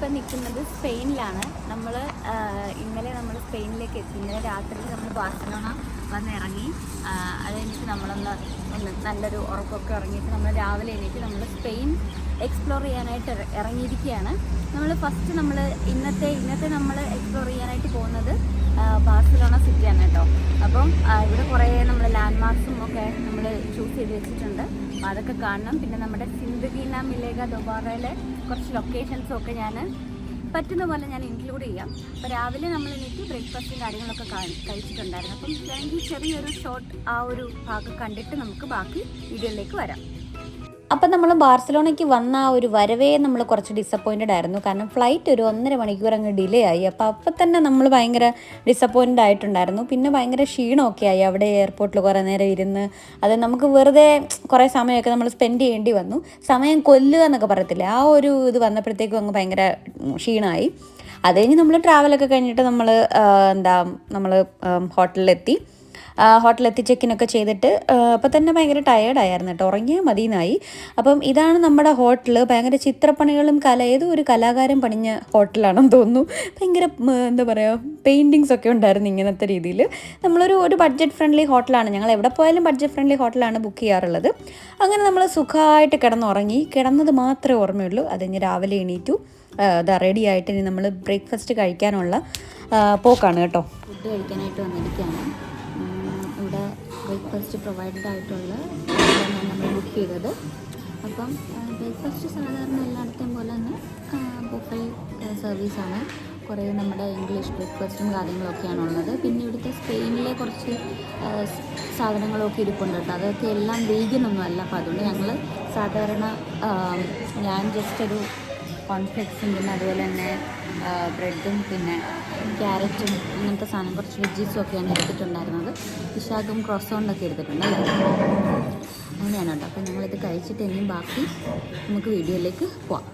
നമ്മളിപ്പോൾ നിൽക്കുന്നത് സ്പെയിനിലാണ്. നമ്മൾ ഇന്നലെ നമ്മൾ സ്പെയിനിലേക്ക് എത്തി. ഇന്നലെ രാത്രി നമ്മൾ ബാർസലോണ വന്ന് ഇറങ്ങി. ആ, അത് കഴിഞ്ഞിട്ട് നമ്മളൊന്ന് ഒന്ന് നല്ലൊരു ഉറക്കമൊക്കെ ഇറങ്ങിയിട്ട് നമ്മൾ രാവിലെ എണീറ്റ് നമ്മൾ സ്പെയിൻ എക്സ്പ്ലോർ ചെയ്യാനായിട്ട് ഇറ- ഇറങ്ങിയിരിക്കുകയാണ്. നമ്മൾ ഫസ്റ്റ് നമ്മൾ ഇന്നത്തെ ഇന്നത്തെ നമ്മൾ എക്സ്പ്ലോർ ചെയ്യാനായിട്ട് പോകുന്നത് ബാർസലോണ സിറ്റിയാണ് കേട്ടോ. അപ്പം ഇവിടെ കുറേ നമ്മൾ ലാൻഡ് മാർക്സും ഒക്കെ നമ്മൾ ചൂസ് ചെയ്ത് വെച്ചിട്ടുണ്ട്. അപ്പം അതൊക്കെ കാണണം. പിന്നെ നമ്മുടെ സിന്ദഗീന മിലേഗ ദുബാറയിലെ കുറച്ച് ലൊക്കേഷൻസും ഒക്കെ ഞാൻ പറ്റുന്ന പോലെ ഞാൻ ഇൻക്ലൂഡ് ചെയ്യാം. അപ്പോൾ രാവിലെ നമ്മൾ എനിക്ക് ബ്രേക്ക്ഫാസ്റ്റും കാര്യങ്ങളൊക്കെ കഴിച്ചിട്ടുണ്ടായിരുന്നു. അപ്പം വേണമെങ്കിൽ ചെറിയൊരു ഷോർട്ട് ആ ഒരു ഭാഗം കണ്ടിട്ട് നമുക്ക് ബാക്കി വീഡിയോയിലേക്ക് വരാം. അപ്പം നമ്മൾ ബാർസലോണയ്ക്ക് വന്ന ആ ഒരു വരവേ നമ്മൾ കുറച്ച് ഡിസപ്പോയിന്റഡ് ആയിരുന്നു. കാരണം ഫ്ലൈറ്റ് ഒരു ഒന്നര മണിക്കൂർ അങ്ങ് ഡിലേ ആയി. അപ്പോൾ അപ്പം തന്നെ നമ്മൾ ഭയങ്കര ഡിസപ്പോയിന്റഡ് ആയിട്ടുണ്ടായിരുന്നു. പിന്നെ ഭയങ്കര ക്ഷീണമൊക്കെ ആയി അവിടെ എയർപോർട്ടിൽ കുറേ നേരം ഇരുന്ന്. അത് നമുക്ക് വെറുതെ കുറേ സമയമൊക്കെ നമ്മൾ സ്പെൻഡ് ചെയ്യേണ്ടി വന്നു. സമയം കൊല്ലുക എന്നൊക്കെ പറയത്തില്ല? ആ ഒരു ഇത് വന്നപ്പോഴത്തേക്കും അങ്ങ് ഭയങ്കര ക്ഷീണമായി അത് കഴിഞ്ഞ് നമ്മൾ ട്രാവലൊക്കെ കഴിഞ്ഞിട്ട് നമ്മൾ എന്താ നമ്മൾ ഹോട്ടലിലെത്തി ആ, ഹോട്ടലെത്തി ചെക്കിനൊക്കെ ചെയ്തിട്ട് അപ്പോൾ തന്നെ ഭയങ്കര ടയേർഡായിരുന്നു കേട്ടോ. ഉറങ്ങിയാൽ മതിയെന്നായി. അപ്പം ഇതാണ് നമ്മുടെ ഹോട്ടൽ ഭയങ്കര ചിത്രപ്പണികളും കല ഏതോ ഒരു കലാകാരൻ പണിഞ്ഞ ഹോട്ടലാണെന്ന് തോന്നുന്നു. ഭയങ്കര എന്താ പറയുക പെയിന്റിങ്സ് ഒക്കെ ഉണ്ടായിരുന്നു ഇങ്ങനത്തെ രീതിയിൽ നമ്മളൊരു ഒരു ബഡ്ജറ്റ് ഫ്രണ്ട്ലി ഹോട്ടലാണ് ഞങ്ങൾ എവിടെ പോയാലും ബഡ്ജറ്റ് ഫ്രണ്ട്ലി ഹോട്ടലാണ് ബുക്ക് ചെയ്യാറുള്ളത്. അങ്ങനെ നമ്മൾ സുഖമായിട്ട് കിടന്നുറങ്ങി. കിടന്നത് മാത്രമേ ഓർമ്മയുള്ളൂ. അത് കഴിഞ്ഞ് രാവിലെ എണീറ്റു. ഇതാ റെഡി ആയിട്ട് ഇനി നമ്മൾ ബ്രേക്ക്ഫാസ്റ്റ് കഴിക്കാനുള്ള പോക്കാണ് കേട്ടോ. ഫുഡ് കഴിക്കാനായിട്ട് വന്നിരിക്കുകയാണ്. ബ്രേക്ക്ഫാസ്റ്റ് പ്രൊവൈഡഡ് ആയിട്ടുള്ള നമ്മൾ ബുക്ക് ചെയ്തത്. അപ്പം ബ്രേക്ക്ഫാസ്റ്റ് സാധാരണ എല്ലായിടത്തെയും പോലെ തന്നെ ബുഫേ സർവീസാണ് കുറേ നമ്മുടെ ഇംഗ്ലീഷ് ബ്രേക്ക്ഫാസ്റ്റും കാര്യങ്ങളൊക്കെയാണ് ഉള്ളത്. പിന്നെ ഇവിടുത്തെ സ്പെയിനിലെ കുറച്ച് സാധനങ്ങളൊക്കെ ഇരിപ്പുണ്ട് കേട്ടോ. അതൊക്കെ എല്ലാം വീഗനൊന്നും അല്ല. അപ്പോൾ അതുകൊണ്ട് ഞങ്ങൾ സാധാരണ ഞാൻ ജസ്റ്റ് ഒരു കോൺഫ്ലെക്സും പിന്നെ അതുപോലെ തന്നെ ബ്രെഡും പിന്നെ ക്യാരറ്റും ഇങ്ങനത്തെ സാധനം കുറച്ച് വെജീസും ഒക്കെയാണ് എടുത്തിട്ടുണ്ടായിരുന്നത്. വിശാഖും ക്രോസോണ്ടൊക്കെ എടുത്തിട്ടുണ്ട് അങ്ങനെയാണ് കേട്ടോ അപ്പോൾ ഞങ്ങളിത് കഴിച്ചിട്ട് ഇനിയും ബാക്കി നമുക്ക് വീഡിയോയിലേക്ക് പോവാം.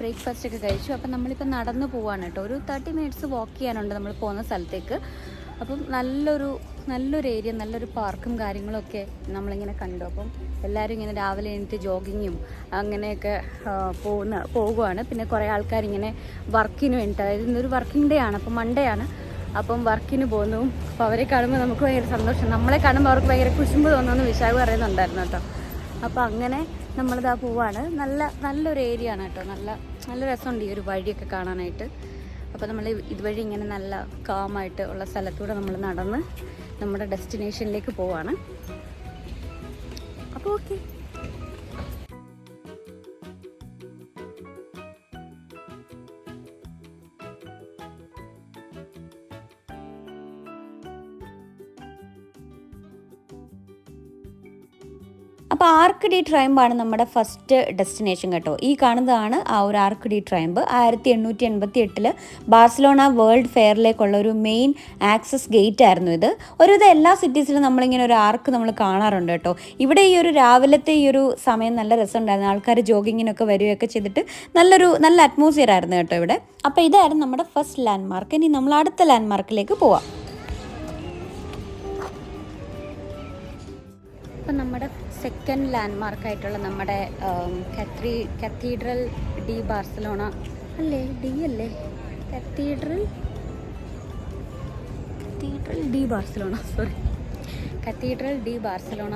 ബ്രേക്ക്ഫാസ്റ്റ് ഒക്കെ കഴിച്ചു. അപ്പം നമ്മളിപ്പോൾ നടന്ന് പോവാണ് കേട്ടോ. ഒരു തേർട്ടി മിനിറ്റ്സ് വാക്ക് ചെയ്യാനുണ്ട് നമ്മൾ പോകുന്ന സ്ഥലത്തേക്ക്. അപ്പം നല്ലൊരു നല്ലൊരു ഏരിയ നല്ലൊരു പാർക്കും കാര്യങ്ങളൊക്കെ നമ്മളിങ്ങനെ കണ്ടു. അപ്പം എല്ലാവരും ഇങ്ങനെ രാവിലെ എണീറ്റ് ജോഗിങ്ങും അങ്ങനെയൊക്കെ പോകുന്ന പോകുവാണ്. പിന്നെ കുറേ ആൾക്കാർ ഇങ്ങനെ വർക്കിന് വേണ്ടിയിട്ട് അതായത് ഇന്നൊരു വർക്കിംഗ് ഡേ ആണ് അപ്പം മൺഡേ ആണ്. അപ്പം വർക്കിന് പോകുന്നു. അപ്പോൾ അവരെ കാണുമ്പോൾ നമുക്ക് ഭയങ്കര സന്തോഷം. നമ്മളെ കാണുമ്പോൾ അവർക്ക് ഭയങ്കര കുശുമ്പ് തോന്നുമെന്ന് വിശാഖ് പറയുന്നുണ്ടായിരുന്നു കേട്ടോ. അപ്പോൾ അങ്ങനെ നമ്മളിതാ പോവാണ്. നല്ല നല്ലൊരു ഏരിയ ആണ് കേട്ടോ. നല്ല നല്ല രസമുണ്ട് ഈ ഒരു വഴിയൊക്കെ കാണാനായിട്ട്. അപ്പോൾ നമ്മൾ ഇതുവഴി ഇങ്ങനെ നല്ല കാമായിട്ട് ഉള്ള സ്ഥലത്തൂടെ നമ്മൾ നടന്ന് നമ്മുടെ ഡെസ്റ്റിനേഷനിലേക്ക് പോവാണ്. അപ്പോൾ ഓക്കെ ആർക്ക് ഡി ട്രൈംബാണ് നമ്മുടെ ഫസ്റ്റ് ഡെസ്റ്റിനേഷൻ കേട്ടോ. ഈ കാണുന്നതാണ് ആ ഒരു ആർക്ക് ഡി ട്രൈംബ് ആയിരത്തി എണ്ണൂറ്റി എൺപത്തി എട്ടിൽ ബാഴ്സലോണ വേൾഡ് ഫെയറിലേക്കുള്ള ഒരു മെയിൻ ആക്സസ് ഗേറ്റ് ആയിരുന്നു ഇത്. ഒരുവിധ എല്ലാ സിറ്റീസിലും നമ്മളിങ്ങനെ ഒരു ആർക്ക് നമ്മൾ കാണാറുണ്ട് കേട്ടോ. ഇവിടെ ഈ ഒരു രാവിലത്തെ ഈ ഒരു സമയം നല്ല രസമുണ്ടായിരുന്നു. ആൾക്കാർ ജോഗിങ്ങിനൊക്കെ വരികയൊക്കെ ചെയ്തിട്ട് നല്ലൊരു നല്ല അറ്റ്മോസ്ഫിയർ ആയിരുന്നു കേട്ടോ ഇവിടെ. അപ്പോൾ ഇതായിരുന്നു നമ്മുടെ ഫസ്റ്റ് ലാൻഡ്മാർക്ക് ഇനി നമ്മൾ അടുത്ത ലാൻഡ്മാർക്കിലേക്ക് പോവാം. അപ്പം നമ്മുടെ സെക്കൻഡ് ലാൻഡ് മാർക്കായിട്ടുള്ള നമ്മുടെ കത്രി കത്തീഡ്രൽ ഡി ബാർസലോണ അല്ലേ? ഡി അല്ലേ? Cathedral cathedral de Barcelona sorry cathedral de Barcelona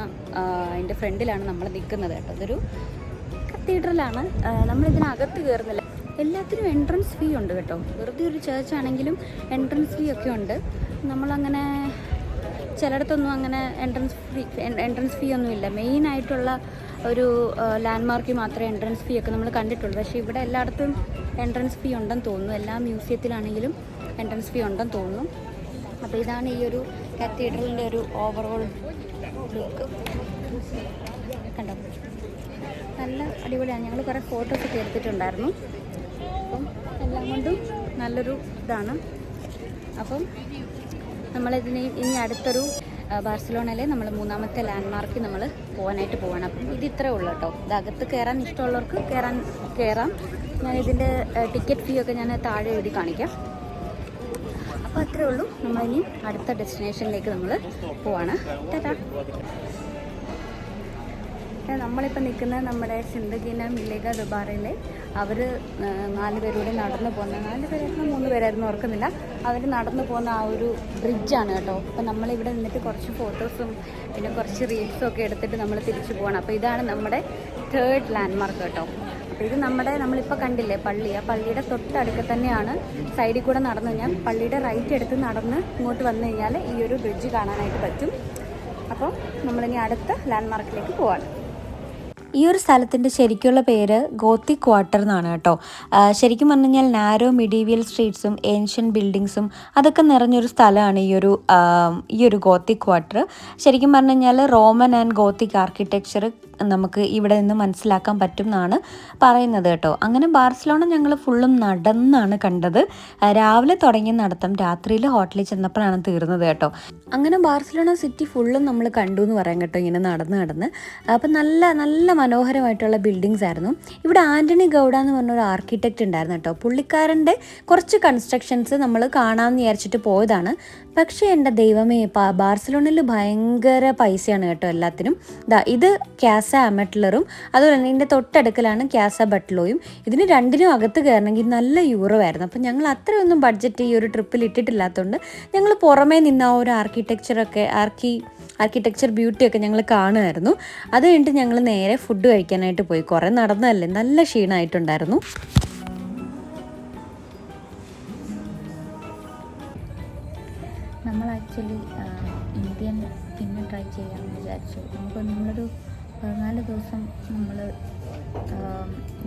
അതിന്റെ ഫ്രണ്ടിലാണ് നമ്മൾ നിൽക്കുന്നത് കേട്ടോ. അതൊരു കത്തീഡ്രലാണ് നമ്മളിതിനകത്ത് കയറുന്നില്ല എല്ലാത്തിനും എൻട്രൻസ് ഫീ ഉണ്ട് കേട്ടോ. വെറുതെ ഒരു ചേർച്ച് ആണെങ്കിലും എൻട്രൻസ് ഫീ ഒക്കെ ഉണ്ട്. നമ്മളങ്ങനെ ചിലയിടത്തൊന്നും അങ്ങനെ എൻട്രൻസ് ഫീ എൻട്രൻസ് ഫീ ഒന്നും ഇല്ല. മെയിൻ ആയിട്ടുള്ള ഒരു ലാൻഡ് മാർക്കിൽ മാത്രമേ എൻട്രൻസ് ഫീ ഒക്കെ നമ്മൾ കണ്ടിട്ടുള്ളൂ. പക്ഷേ ഇവിടെ എല്ലായിടത്തും എൻട്രൻസ് ഫീ ഉണ്ടെന്ന് തോന്നുന്നു. എല്ലാ മ്യൂസിയത്തിലാണെങ്കിലും എൻട്രൻസ് ഫീ ഉണ്ടെന്ന് തോന്നുന്നു. അപ്പോൾ ഇതാണ് ഈ ഒരു കത്തീഡ്രലിന്റെ ഒരു ഓവറോൾ ലുക്ക് കണ്ടോ? നല്ല അടിപൊളിയാണ്. ഞങ്ങൾ കുറേ ഫോട്ടോസൊക്കെ എടുത്തിട്ടുണ്ടായിരുന്നു. അപ്പം എല്ലാം കൊണ്ടും നല്ലൊരു ഇതാണ്. അപ്പം നമ്മളിതിന് ഇനി അടുത്തൊരു ബാഴ്സലോണയിലെ നമ്മൾ മൂന്നാമത്തെ ലാൻഡ് മാർക്കിൽ നമ്മൾ പോകാനായിട്ട് പോവാണ്. അപ്പം ഇത് ഇത്രേ ഉള്ളൂ കേട്ടോ. ഇത് അകത്ത് കയറാൻ ഇഷ്ടമുള്ളവർക്ക് കയറാൻ കയറാം ഞാൻ ഇതിന്റെ ടിക്കറ്റ് ഫീ ഒക്കെ ഞാൻ താഴെ എഴുതി കാണിക്കാം. അപ്പോൾ അത്രേ ഉള്ളൂ. നമ്മളിനി അടുത്ത ഡെസ്റ്റിനേഷനിലേക്ക് നമ്മൾ പോവാണ്. ടാറ്റാ. നമ്മളിപ്പോൾ നിൽക്കുന്നത് നമ്മുടെ സിന്ദഗീന മിലേഗ ദുബാറയിലെ അവർ നാല് പേരൂടെ നടന്നു പോകുന്ന നാല് പേരായിരുന്നു മൂന്ന് പേരായിരുന്നു ഓർക്കുന്നില്ല. അവർ നടന്നു പോകുന്ന ആ ഒരു ബ്രിഡ്ജാണ് കേട്ടോ. അപ്പോൾ നമ്മളിവിടെ നിന്നിട്ട് കുറച്ച് ഫോട്ടോസും പിന്നെ കുറച്ച് റീൽസും ഒക്കെ എടുത്തിട്ട് നമ്മൾ തിരിച്ചു പോകണം അപ്പോൾ ഇതാണ് നമ്മുടെ തേർഡ് ലാൻഡ്മാർക്ക് കേട്ടോ. അപ്പോൾ ഇത് നമ്മുടെ നമ്മളിപ്പോൾ കണ്ടില്ലേ പള്ളി. ആ പള്ളിയുടെ തൊട്ടടുക്ക തന്നെയാണ് സൈഡിൽ കൂടെ നടന്നു കഴിഞ്ഞാൽ പള്ളിയുടെ റൈറ്റ് എടുത്ത് നടന്ന് ഇങ്ങോട്ട് വന്നു കഴിഞ്ഞാൽ ഈ ഒരു ബ്രിഡ്ജ് കാണാനായിട്ട് പറ്റും. അപ്പോൾ നമ്മളിനി അടുത്ത ലാൻഡ്മാർക്കിലേക്ക് പോവാണ്. ഈ ഒരു സ്ഥലത്തിന്റെ ശരിക്കുള്ള പേര് ഗോത്തി ക്വാർട്ടർ എന്നാണ് കേട്ടോ. ശരിക്കും പറഞ്ഞു കഴിഞ്ഞാൽ നാരോ മിഡീവിയൽ സ്ട്രീറ്റ്സും ഏൻഷ്യൻ ബിൽഡിങ്സും അതൊക്കെ നിറഞ്ഞൊരു സ്ഥലമാണ് ഈ ഒരു ഈ ഒരു ഗോത്തി ക്വാർട്ടർ. ശരിക്കും പറഞ്ഞു കഴിഞ്ഞാൽ റോമൻ ആൻഡ് ഗോത്തിക് ആർക്കിടെക്ചർ നമുക്ക് ഇവിടെ നിന്ന് മനസ്സിലാക്കാൻ പറ്റും എന്നാണ് പറയുന്നത് കേട്ടോ. അങ്ങനെ ബാർസലോണ ഞങ്ങൾ ഫുള്ളും നടന്നാണ് കണ്ടത്. രാവിലെ തുടങ്ങിയ നടത്തം രാത്രിയിൽ ഹോട്ടലിൽ ചെന്നപ്പോഴാണ് തീർന്നത് കേട്ടോ. അങ്ങനെ ബാർസലോണ സിറ്റി ഫുള്ളും നമ്മൾ കണ്ടു എന്ന് പറയാം കേട്ടോ ഇങ്ങനെ നടന്ന് നടന്ന്. അപ്പം നല്ല നല്ല മനോഹരമായിട്ടുള്ള ബിൽഡിങ്സ് ആയിരുന്നു. ഇവിടെ ആന്റണി ഗൗഡ എന്ന് പറഞ്ഞ ഒരു ആർക്കിടെക്റ്റ് ഉണ്ടായിരുന്നു കേട്ടോ. പുള്ളിക്കാരന്റെ കുറച്ച് കൺസ്ട്രക്ഷൻസ് നമ്മൾ കാണാമെന്ന് വിചാരിച്ചിട്ട് പോയതാണ്. പക്ഷേ എന്റെ ദൈവമേ ബാർസലോണയിൽ ഭയങ്കര പൈസയാണ് കേട്ടോ എല്ലാത്തിനും. ദാ ഇത് ക്യാസ അമറ്റ്ലറും അതുപോലെ തന്നെ ഇതിന്റെ തൊട്ടടുക്കലാണ് ക്യാസ ബട്ട്ലോയും ഇതിന് രണ്ടിനും അകത്ത് കയറണമെങ്കിൽ നല്ല യൂറോ ആയിരുന്നു. അപ്പം ഞങ്ങൾ അത്രയൊന്നും ബഡ്ജറ്റ് ഈ ഒരു ട്രിപ്പിൽ ഇട്ടിട്ടില്ലാത്തതുകൊണ്ട് ഞങ്ങൾ പുറമേ നിന്ന് ആ ഒരു ആർക്കിടെക്ചറൊക്കെ ആർക്കി ആർക്കിടെക്ചർ ബ്യൂട്ടിയൊക്കെ ഞങ്ങൾ കാണുമായിരുന്നു. അത് കഴിഞ്ഞിട്ട് ഞങ്ങൾ നേരെ ഫുഡ് കഴിക്കാനായിട്ട് പോയി. കുറേ നടന്നതല്ലേ? നല്ല ക്ഷീണമായിട്ടുണ്ടായിരുന്നു നമ്മൾ ആക്ച്വലി ഇന്ത്യൻ പിന്നെ ട്രൈ ചെയ്യാമെന്ന് വിചാരിച്ചു. നമുക്ക് നമ്മളൊരു പതിനാല് ദിവസം നമ്മൾ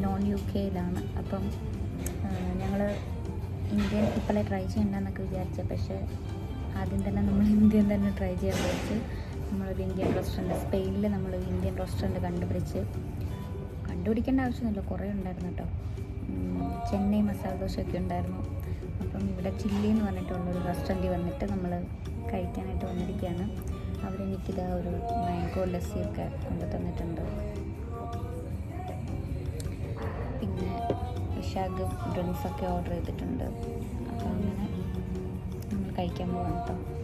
നോൺ യു കെയിലാണ് അപ്പം ഞങ്ങൾ ഇന്ത്യൻ ഇപ്പോഴേ ട്രൈ ചെയ്യണ്ടെന്നൊക്കെ വിചാരിച്ച. പക്ഷേ ആദ്യം തന്നെ നമ്മൾ ഇന്ത്യൻ തന്നെ ട്രൈ ചെയ്യാൻ വിചാരിച്ച്. നമ്മളൊരു ഇന്ത്യൻ റെസ്റ്റോറന്റ് സ്പെയിനിൽ നമ്മളൊരു ഇന്ത്യൻ റെസ്റ്റോറന്റ് കണ്ടുപിടിച്ച് കണ്ടുപിടിക്കേണ്ട ആവശ്യമൊന്നുമില്ല. കുറേ ഉണ്ടായിരുന്നു കേട്ടോ. ചെന്നൈ മസാല ദോശയൊക്കെ ഉണ്ടായിരുന്നു. അപ്പം ഇവിടെ ചില്ലി എന്ന് പറഞ്ഞിട്ടുള്ളൊരു റെസ്റ്റോറന്റിൽ വന്നിട്ട് നമ്മൾ കഴിക്കാനായിട്ട് വന്നിരിക്കുകയാണ്. അവരെനിക്കിതാ ഒരു മാംഗോ ലസ്സിയൊക്കെ കൊണ്ടു തന്നിട്ടുണ്ട്. പിന്നെ വിശാഖ് ഡ്രിങ്ക്സൊക്കെ ഓർഡർ ചെയ്തിട്ടുണ്ട്. അപ്പോൾ അങ്ങനെ നമ്മൾ കഴിക്കാൻ പോകണം കേട്ടോ.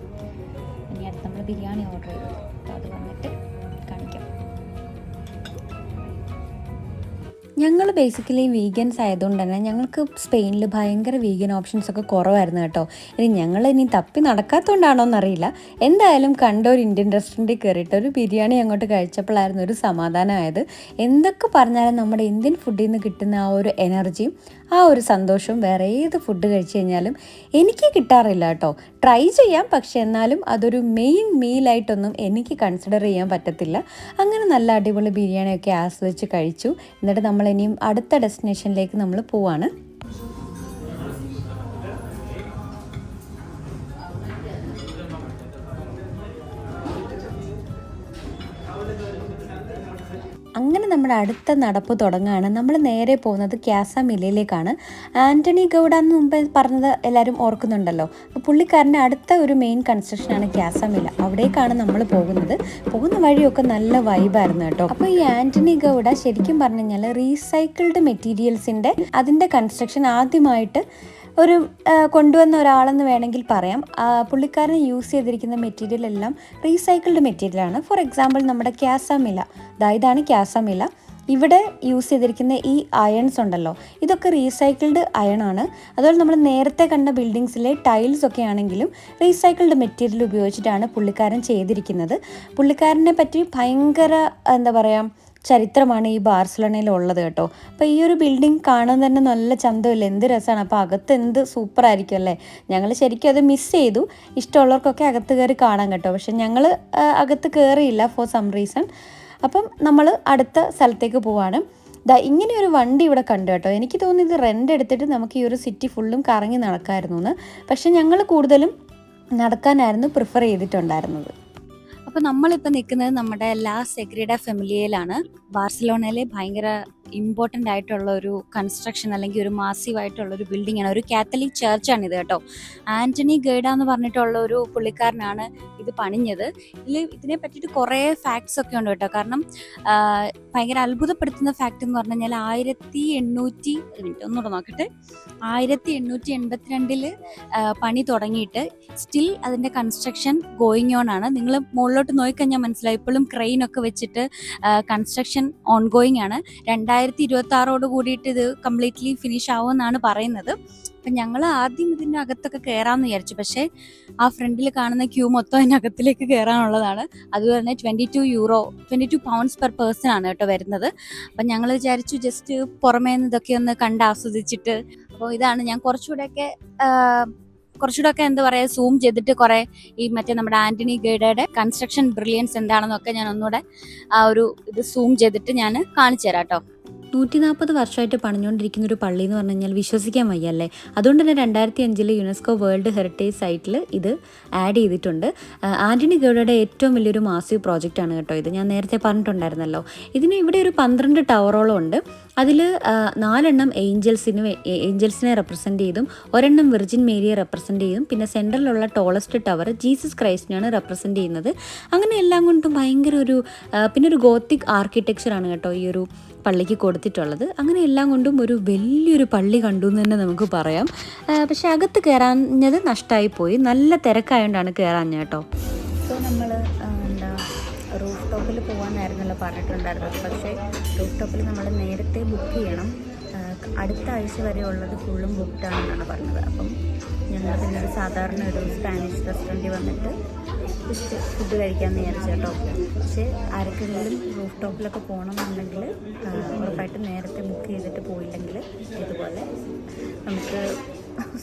ഇനി നമ്മൾ ബിരിയാണി ഓർഡർ ചെയ്തു. അപ്പോൾ അത് വന്നിട്ട് കാണിക്കാം. ഞങ്ങൾ ബേസിക്കലി വീഗൻസ് ആയതുകൊണ്ട് തന്നെ ഞങ്ങൾക്ക് സ്പെയിനിൽ ഭയങ്കര വീഗൻ ഓപ്ഷൻസ് ഒക്കെ കുറവായിരുന്നു കേട്ടോ. ഇനി ഞങ്ങൾ ഇനി തപ്പി നടക്കാത്തതുകൊണ്ടാണോ എന്നറിയില്ല. എന്തായാലും കണ്ട ഒരു ഇന്ത്യൻ റെസ്റ്റോറന്റിൽ കയറിയിട്ട് ഒരു ബിരിയാണി അങ്ങോട്ട് കഴിച്ചപ്പോഴായിരുന്നു ഒരു സമാധാനമായത്. എന്തൊക്കെ പറഞ്ഞാലും നമ്മുടെ ഇന്ത്യൻ ഫുഡിൽ നിന്ന് കിട്ടുന്ന ആ ഒരു എനർജിയും ആ ഒരു സന്തോഷം വേറെ ഏത് ഫുഡ് കഴിച്ചു കഴിഞ്ഞാലും എനിക്ക് കിട്ടാറില്ല കേട്ടോ. ട്രൈ ചെയ്യാം പക്ഷെ എന്നാലും അതൊരു മെയിൻ മീലായിട്ടൊന്നും എനിക്ക് കൺസിഡർ ചെയ്യാൻ പറ്റത്തില്ല. അങ്ങനെ നല്ല അടിപൊളി ബിരിയാണിയൊക്കെ ആസ്വദിച്ച് കഴിച്ചു. എന്നിട്ട് നമ്മൾ ഇനിയും അടുത്ത ഡെസ്റ്റിനേഷനിലേക്ക് നമ്മൾ പോവാണ്. നമ്മുടെ അടുത്ത നടപ്പ് തുടങ്ങുകയാണ് നമ്മൾ നേരെ പോകുന്നത് ക്യാസ മിലയിലേക്കാണ് ആന്റണി ഗൗഡ എന്ന് മുമ്പ് പറഞ്ഞത് എല്ലാവരും ഓർക്കുന്നുണ്ടല്ലോ. പുള്ളിക്കാരന്റെ അടുത്ത ഒരു മെയിൻ കൺസ്ട്രക്ഷനാണ് ക്യാസ മില അവിടേക്കാണ് നമ്മൾ പോകുന്നത്. പോകുന്ന വഴിയൊക്കെ നല്ല വൈബായിരുന്നു കേട്ടോ. അപ്പോൾ ഈ ആന്റണി ഗൗഡ ശരിക്കും പറഞ്ഞു കഴിഞ്ഞാൽ റീസൈക്കിൾഡ് മെറ്റീരിയൽസിന്റെ അതിന്റെ കൺസ്ട്രക്ഷൻ ആദ്യമായിട്ട് ഒരു കൊണ്ടുവന്ന ഒരാളെന്ന് വേണമെങ്കിൽ പറയാം. പുള്ളിക്കാരൻ യൂസ് ചെയ്തിരിക്കുന്ന മെറ്റീരിയൽ എല്ലാം റീസൈക്കിൾഡ് മെറ്റീരിയലാണ് ഫോർ എക്സാമ്പിൾ നമ്മുടെ ക്യാസമില ഇതാണ് ക്യാസമില ഇവിടെ യൂസ് ചെയ്തിരിക്കുന്ന ഈ അയൺസ് ഉണ്ടല്ലോ ഇതൊക്കെ റീസൈക്കിൾഡ് അയൺ ആണ്. അതുപോലെ നമ്മൾ നേരത്തെ കണ്ട ബിൽഡിങ്സിലെ ടൈൽസ് ഒക്കെ ആണെങ്കിലും റീസൈക്കിൾഡ് മെറ്റീരിയൽ ഉപയോഗിച്ചിട്ടാണ് പുള്ളിക്കാരൻ ചെയ്തിരിക്കുന്നത്. പുള്ളിക്കാരനെ പറ്റി ഭയങ്കര എന്താ പറയുക ചരിത്രമാണ് ഈ ബാർസലോണയിൽ ഉള്ളത് കേട്ടോ. അപ്പോൾ ഈ ഒരു ബിൽഡിംഗ് കാണാൻ തന്നെ നല്ല ചന്തമില്ല? എന്ത് രസമാണ്. അപ്പോൾ അകത്ത് എന്ത് സൂപ്പർ ആയിരിക്കും അല്ലേ? ഞങ്ങൾ ശരിക്കും അത് മിസ് ചെയ്തു. ഇഷ്ടമുള്ളവർക്കൊക്കെ അകത്ത് കയറി കാണാം കേട്ടോ. പക്ഷെ ഞങ്ങൾ അകത്ത് കയറിയില്ല ഫോർ സം റീസൺ അപ്പം നമ്മൾ അടുത്ത സ്ഥലത്തേക്ക് പോവാണ്. ദാ ഇങ്ങനെ ഒരു വണ്ടി ഇവിടെ കണ്ടു കേട്ടോ. എനിക്ക് തോന്നുന്നു ഇത് റെന്റ് എടുത്തിട്ട് നമുക്ക് ഈ ഒരു സിറ്റി ഫുള്ളും കറങ്ങി നടക്കായിരുന്നു എന്ന് പക്ഷെ ഞങ്ങൾ കൂടുതലും നടക്കാനായിരുന്നു പ്രിഫർ ചെയ്തിട്ടുണ്ടായിരുന്നത്. അപ്പോൾ നമ്മളിപ്പോൾ നിൽക്കുന്നത് നമ്മുടെ ലാ സെഗ്രിഡ ഫെമിലിയയിലാണ് ബാർസലോണയിലെ ഭയങ്കര ഇമ്പോർട്ടന്റ് ആയിട്ടുള്ള ഒരു കൺസ്ട്രക്ഷൻ അല്ലെങ്കിൽ ഒരു മാസീവ് ആയിട്ടുള്ള ഒരു ബിൽഡിംഗ് ആണ്. ഒരു കാത്തലിക് ചർച്ചാണ് ഇത് കേട്ടോ. ആന്റണി ഗൈഡ എന്ന് പറഞ്ഞിട്ടുള്ള ഒരു പുള്ളിക്കാരനാണ് ഇത് പണിഞ്ഞത്. ഇതിൽ ഇതിനെ പറ്റിയിട്ട് കുറേ ഫാക്ട്സ് ഒക്കെ ഉണ്ട് കേട്ടോ. കാരണം ഭയങ്കര അത്ഭുതപ്പെടുത്തുന്ന ഫാക്റ്റ് എന്ന് പറഞ്ഞു കഴിഞ്ഞാൽ ആയിരത്തി എണ്ണൂറ്റി ഒന്നുകൂടെ നോക്കട്ടെ. ആയിരത്തി എണ്ണൂറ്റി എൺപത്തിരണ്ടിൽ പണി തുടങ്ങിയിട്ട് സ്റ്റിൽ അതിന്റെ കൺസ്ട്രക്ഷൻ ഗോയിങ് ഓൺ ആണ്. നിങ്ങൾ മുകളിലോട്ട് നോക്കിക്കഴിഞ്ഞാൽ മനസ്സിലായി ഇപ്പോഴും ക്രെയിൻ ഒക്കെ വെച്ചിട്ട് കൺസ്ട്രക്ഷൻ ഓൺ ഗോയിങ് ആണ്. രണ്ടായിരത്തി ഇരുപത്തി ആറോട് കൂടിയിട്ട് ഇത് കംപ്ലീറ്റ്ലി ഫിനിഷ് ആവുമെന്നാണ് പറയുന്നത്. അപ്പം ഞങ്ങൾ ആദ്യം ഇതിന്റെ അകത്തൊക്കെ കയറാമെന്ന് വിചാരിച്ചു. പക്ഷേ ആ ഫ്രണ്ടിൽ കാണുന്ന ക്യൂ മൊത്തം അതിനകത്തിലേക്ക് കയറാനുള്ളതാണ് അതുപോലെ തന്നെ twenty two euro twenty two pounds per person ആണ് കേട്ടോ വരുന്നത്. അപ്പം ഞങ്ങൾ വിചാരിച്ചു ജസ്റ്റ് പുറമേ നിന്ന് ഇതൊക്കെ ഒന്ന് കണ്ട് ആസ്വദിച്ചിട്ട്. അപ്പോൾ ഇതാണ് ഞാൻ കുറച്ചുകൂടെയൊക്കെ കുറച്ചുകൂടെയൊക്കെ എന്താ പറയുക സൂം ചെയ്തിട്ട് കുറേ ഈ മറ്റേ നമ്മുടെ ആന്റണി ഗൈഡയുടെ കൺസ്ട്രക്ഷൻ ബ്രില്യൻസ് എന്താണെന്നൊക്കെ ഞാൻ ഒന്നുകൂടെ ആ ഒരു ഇത് സൂം ചെയ്തിട്ട് ഞാൻ കാണിച്ചു തരാം കേട്ടോ. നൂറ്റി നാൽപ്പത് വർഷമായിട്ട് പണിഞ്ഞുകൊണ്ടിരിക്കുന്ന ഒരു പള്ളി എന്ന് പറഞ്ഞു കഴിഞ്ഞാൽ വിശ്വസിക്കാൻ വയ്യ അല്ലേ അതുകൊണ്ട് തന്നെ രണ്ടായിരത്തി അഞ്ചിൽ യുനെസ്കോ വേൾഡ് ഹെറിറ്റേജ് സൈറ്റിൽ ഇത് ആഡ് ചെയ്തിട്ടുണ്ട്. ആന്റണി ഗൗഡയുടെ ഏറ്റവും വലിയൊരു മാസീവ് പ്രോജക്റ്റാണ് കേട്ടോ ഇത്. ഞാൻ നേരത്തെ പറഞ്ഞിട്ടുണ്ടായിരുന്നല്ലോ. ഇതിന് ഇവിടെ ഒരു പന്ത്രണ്ട് ടവറോളം ഉണ്ട്. അതിൽ നാലെണ്ണം ഏഞ്ചൽസിന് ഏഞ്ചൽസിനെ റെപ്രസെന്റ് ചെയ്തും ഒരെണ്ണം വിർജിൻ മേരിയെ റെപ്രസെന്റ് ചെയ്തും പിന്നെ സെൻട്രലിലുള്ള ടോളസ്റ്റ് ടവർ ജീസസ് ക്രൈസ്റ്റിനാണ് റെപ്രസെന്റ് ചെയ്യുന്നത്. അങ്ങനെ എല്ലാം കൊണ്ടും ഭയങ്കര ഒരു പിന്നെ ഒരു ഗോത്തിക് ആർക്കിടെക്ചറാണ് കേട്ടോ ഈ ഒരു പള്ളിക്ക് കൊടുത്തിട്ടുള്ളത്. അങ്ങനെ എല്ലാം കൊണ്ടും ഒരു വലിയൊരു പള്ളി കണ്ടു എന്ന് തന്നെ നമുക്ക് പറയാം. പക്ഷെ അകത്ത് കയറാഞ്ഞത് നഷ്ടമായി പോയി. നല്ല തിരക്കായതുകൊണ്ടാണ് കയറാഞ്ഞ കേട്ടോ. സോ നമ്മൾ എന്താ റൂഫ് ടോപ്പിൽ പോകാനായിരുന്നല്ലോ പറഞ്ഞിട്ടുണ്ടായിരുന്നത്. പക്ഷേ റൂഫ് ടോപ്പിൽ നമ്മൾ നേരത്തെ ബുക്ക് ചെയ്യണം. അടുത്ത ആഴ്ച വരെ ഉള്ളത് ഫുള്ളും ബുക്ക്ഡ് ആണെന്നാണ് പറഞ്ഞത്. അപ്പം ഞങ്ങൾ പിന്നെ ഒരു സാധാരണ ഒരു സ്പാനിഷ് റെസ്റ്റോറന്റിൽ വന്നിട്ട് ഫുഡ് കഴിക്കാമെന്ന് വിചാരിച്ചു കേട്ടോ. പക്ഷേ ആർക്കെങ്കിലും റൂഫ് ടോപ്പിലൊക്കെ പോകണമെന്നുണ്ടെങ്കിൽ ഉറപ്പായിട്ടും നേരത്തെ ബുക്ക് ചെയ്തിട്ട് പോയില്ലെങ്കിൽ ഇതുപോലെ നമുക്ക്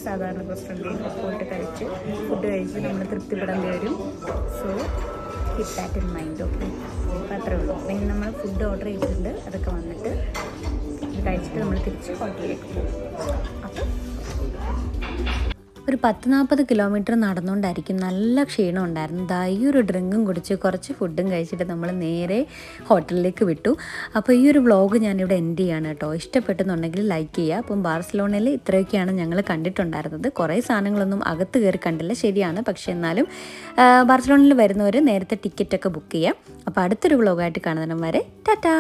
സാധാരണ റെസ്റ്റോറന്റിൽ പോയിട്ട് കഴിച്ച് ഫുഡ് കഴിച്ച് നമ്മൾ തൃപ്തിപ്പെടേണ്ടി വരും. So keep that in mind okay അപ്പോൾ അത്രേ ഉള്ളൂ. പിന്നെ നമ്മൾ ഫുഡ് ഓർഡർ ചെയ്തിട്ടുണ്ട്. അതൊക്കെ വന്നിട്ട് കഴിച്ചിട്ട് നമ്മൾ തിരിച്ച് ഹോട്ടലിലേക്ക് പോകും. ഒരു പത്ത് നാൽപ്പത് കിലോമീറ്റർ നടന്നുകൊണ്ടായിരിക്കും നല്ല ക്ഷീണം ഉണ്ടായിരുന്നു ദാ ഈ ഒരു ഡ്രിങ്കും കുടിച്ച് കുറച്ച് ഫുഡും കഴിച്ചിട്ട് നമ്മൾ നേരെ ഹോട്ടലിലേക്ക് വിട്ടു. അപ്പോൾ ഈ ഒരു വ്ളോഗ് ഞാനിവിടെ എൻഡ് ചെയ്യാണ് കേട്ടോ. ഇഷ്ടപ്പെട്ടെന്നുണ്ടെങ്കിൽ ലൈക്ക് ചെയ്യുക. അപ്പം ബാർസലോണയിൽ ഇത്രയൊക്കെയാണ് ഞങ്ങൾ കണ്ടിട്ടുണ്ടായിരുന്നത്. കുറേ സാധനങ്ങളൊന്നും അകത്ത് കയറി കണ്ടില്ല. ശരിയാണ്. പക്ഷേ എന്നാലും ബാർസലോണയിൽ വരുന്നവർ നേരത്തെ ടിക്കറ്റൊക്കെ ബുക്ക് ചെയ്യാം. അപ്പോൾ അടുത്തൊരു വ്ളോഗായിട്ട് കാണുന്നതിനും വരെ ടാറ്റാ!